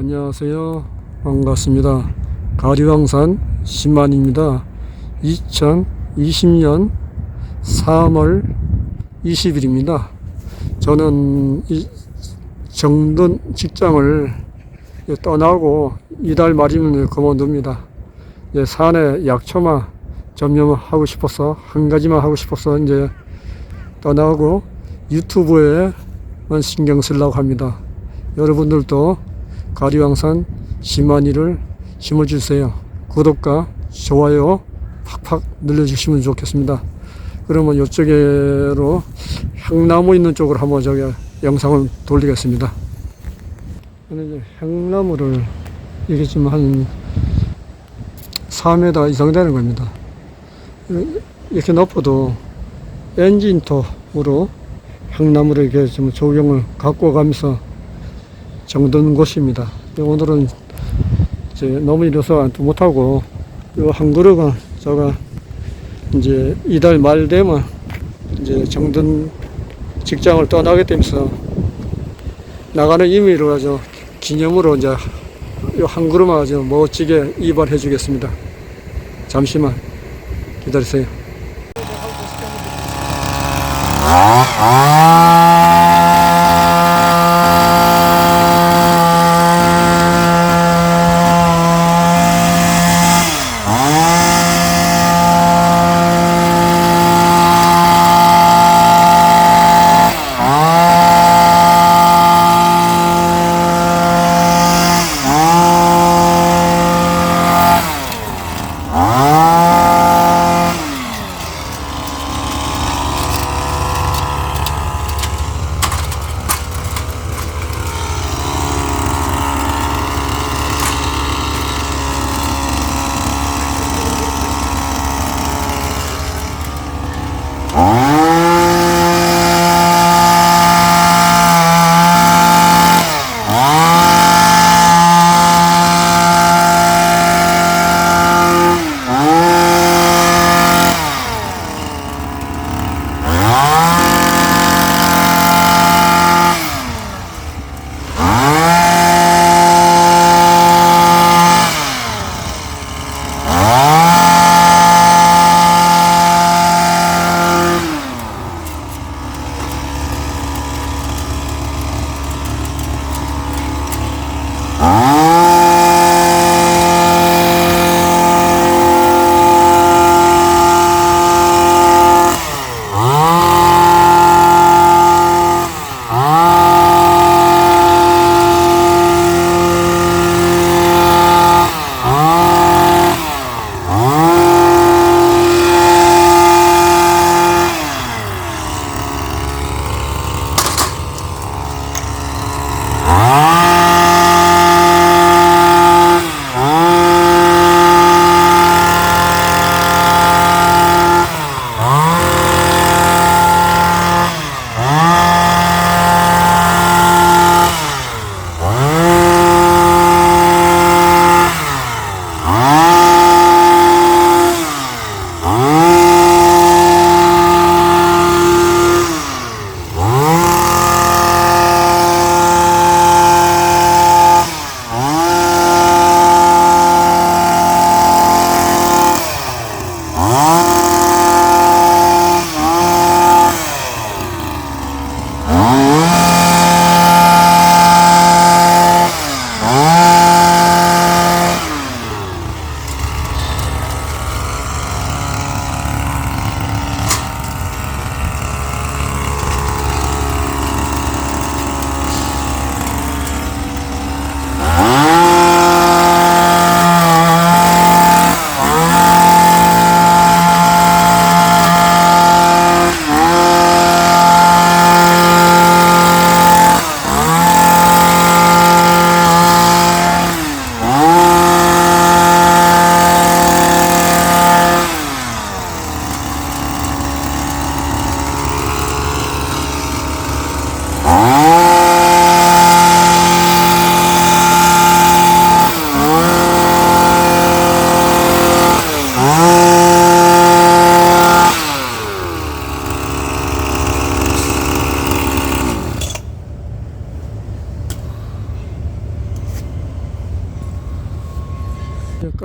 안녕하세요. 반갑습니다. 가리왕산 신만입니다. 2020년 3월 20일입니다. 저는 이 정든 직장을 떠나고 이달 말이면 그만둡니다. 이제 산에 약초만 점령하고 싶어서 한 가지만 하고 싶어서 이제 떠나고 유튜브에만 신경 쓰려고 합니다. 여러분들도 가리왕산 심만이를 심어주세요. 구독과 좋아요 팍팍 눌러주시면 좋겠습니다. 그러면 이쪽으로 향나무 있는 쪽으로 한번 저기 영상을 돌리겠습니다. 향나무를 이게 지금 한 4m 이상 되는 겁니다. 이렇게 높아도 엔진톱으로 향나무를 이렇게 좀 조경을 갖고 가면서 정든 곳입니다. 오늘은 이제 너무 이래서 못하고 요한 그루가 제가 이제 이달 말 되면 이제 정든 직장을 떠나게 되면서 나가는 의미로 아주 기념으로 이제 요한 그루만 아주 멋지게 이발해 주겠습니다. 잠시만 기다리세요.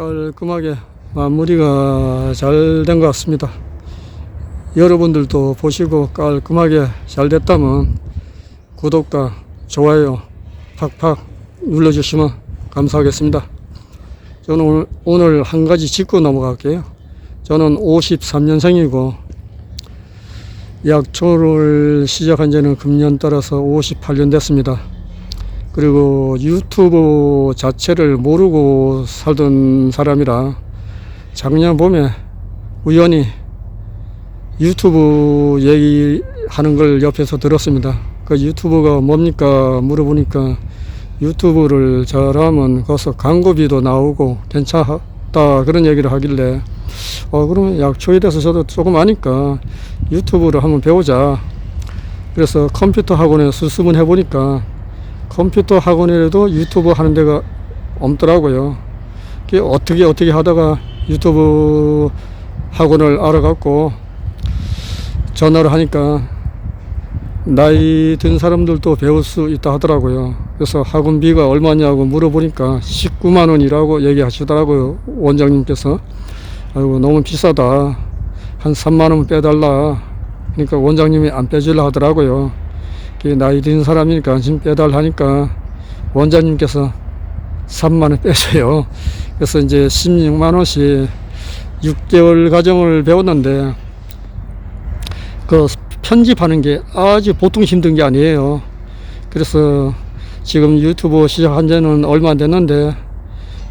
깔끔하게 마무리가 잘 된 것 같습니다. 여러분들도 보시고 깔끔하게 잘 됐다면 구독과 좋아요 팍팍 눌러주시면 감사하겠습니다. 저는 오늘, 오늘 한 가지 짚고 넘어갈게요. 저는 53년생이고 약초를 시작한 지는 금년 따라서 58년 됐습니다. 그리고 유튜브 자체를 모르고 살던 사람이라 작년 봄에 우연히 유튜브 얘기하는 걸 옆에서 들었습니다. 그 유튜브가 뭡니까 물어보니까 유튜브를 잘하면 거기서 광고비도 나오고 괜찮다 그런 얘기를 하길래 어 그러면 약초에 대해서 저도 조금 아니까 유튜브를 한번 배우자. 그래서 컴퓨터 학원에 수습은 해보니까 컴퓨터 학원에도 유튜브 하는 데가 없더라고요. 어떻게 어떻게 하다가 유튜브 학원을 알아갖고 전화를 하니까 나이 든 사람들도 배울 수 있다 하더라고요. 그래서 학원비가 얼마냐고 물어보니까 19만 원이라고 얘기하시더라고요. 원장님께서. 아이고 너무 비싸다. 한 3만 원 빼달라. 그러니까 원장님이 안 빼주려 하더라고요. 나이 든 사람이니까 지금 빼달라 하니까 원장님께서 3만 원 빼줘요. 그래서 이제 16만 원씩 6개월 과정을 배웠는데 그 편집하는 게 아주 보통 힘든 게 아니에요. 그래서 지금 유튜브 시작한 지는 얼마 안 됐는데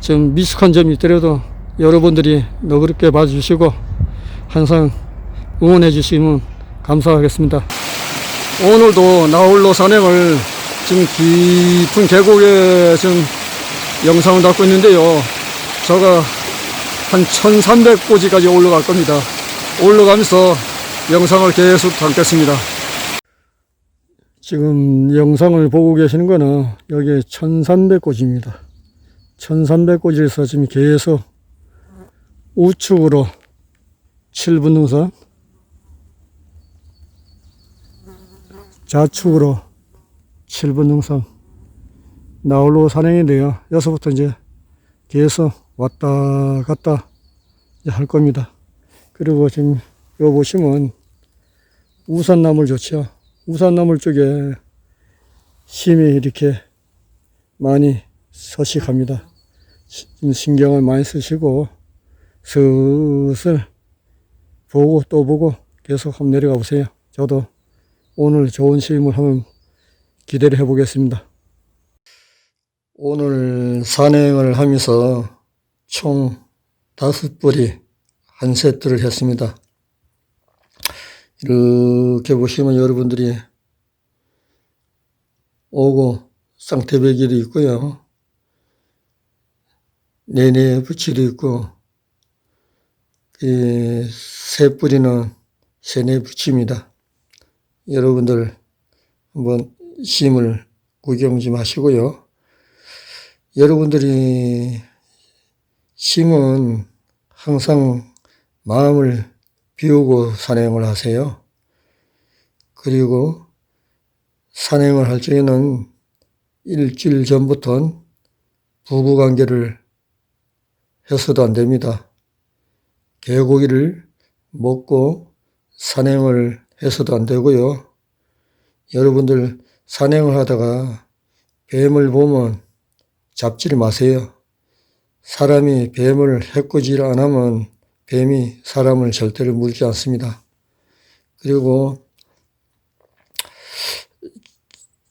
좀 미숙한 점이 있더라도 여러분들이 너그럽게 봐주시고 항상 응원해 주시면 감사하겠습니다. 오늘도 나홀로 산행을 지금 깊은 계곡에 지금 영상을 담고 있는데요. 제가 한 1300고지까지 올라갈 겁니다. 올라가면서 영상을 계속 담겠습니다. 지금 영상을 보고 계시는 거는 여기 1300고지입니다. 1300고지에서 지금 계속 우측으로 7분 능선, 좌측으로 7분 능선, 나홀로 산행인데요. 여기서부터 이제 계속 왔다 갔다 할 겁니다. 그리고 지금 요 보시면 우산나물 좋죠. 우산나물 쪽에 힘이 이렇게 많이 서식합니다. 신경을 많이 쓰시고 슬슬 보고 또 보고 계속 한번 내려가 보세요. 저도 오늘 좋은 시임을 한번 기대를 해보겠습니다. 오늘 산행을 하면서 총 다섯 벌이 한 세트를 했습니다. 이렇게 보시면 여러분들이 오고 쌍태배기도 있고요. 내내 부치도 있고 이세 뿌리는 세네 부치입니다. 여러분들 한번 심을 구경 좀 하시고요. 여러분들이 심은 항상 마음을 비우고 산행을 하세요. 그리고 산행을 할 적에는 일주일 전부터 부부 관계를 해서도 안 됩니다. 개고기를 먹고 산행을 해서도 안 되고요. 여러분들 산행을 하다가 뱀을 보면 잡지를 마세요. 사람이 뱀을 해코지를 안 하면 뱀이 사람을 절대로 물지 않습니다. 그리고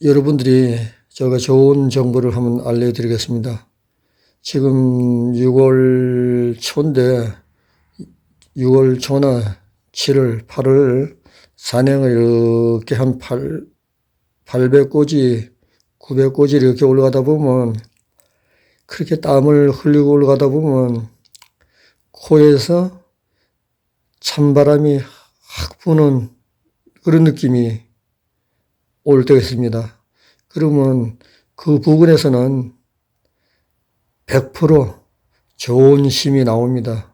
여러분들이 제가 좋은 정보를 한번 알려드리겠습니다. 지금 6월 초인데 6월 초나 7월, 8월 산행을 이렇게 한 8, 800고지, 900고지 이렇게 올라가다 보면 그렇게 땀을 흘리고 올라가다 보면 코에서 찬바람이 확 부는 그런 느낌이 올 때가 있습니다. 그러면 그 부근에서는 100% 좋은 심이 나옵니다.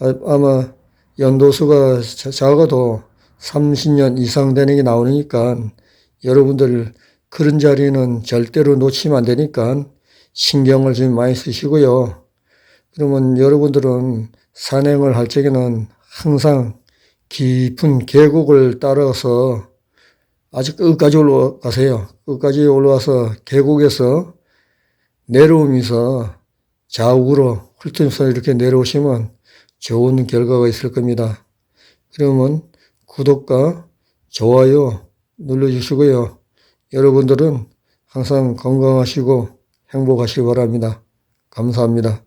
아- 아마 연도수가 자- 작아도 30년 이상 되는 게 나오니까 여러분들 그런 자리는 절대로 놓치면 안 되니까 신경을 좀 많이 쓰시고요. 그러면 여러분들은 산행을 할 적에는 항상 깊은 계곡을 따라서 아주 끝까지 올라가세요. 끝까지 올라와서 계곡에서 내려오면서 좌우로 훑으면서 이렇게 내려오시면 좋은 결과가 있을 겁니다. 그러면 구독과 좋아요 눌러주시고요. 여러분들은 항상 건강하시고 행복하시기 바랍니다. 감사합니다.